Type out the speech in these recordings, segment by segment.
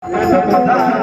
那 么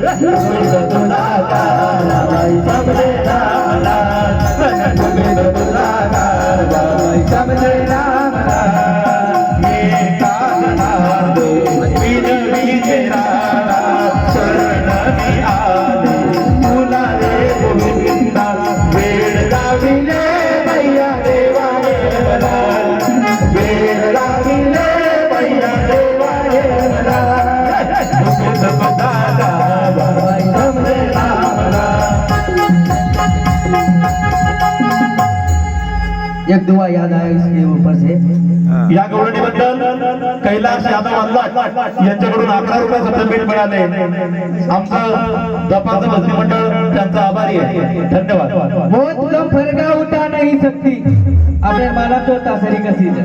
Soy एक दुआ याद आया इसके ऊपर से। या गौरवणीबद्दल कैलास यादव अल्लाट यांच्याकडून अकरा रुपये सत्तर मिळाले. आमचं जपाचं भक्ती मंडळ त्यांचा आभारी आहे. धन्यवाद. मौत गम फरगा उठा नहीं सकती. अपने माला तो तासरी कसी है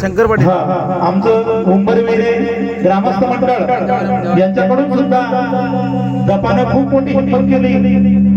शंकर पाटील. आमचं उंबरवेरे ग्रामस्थ मंडळ यांच्याकडून सुद्धा जपानं खूप मोठी हिंमत केली.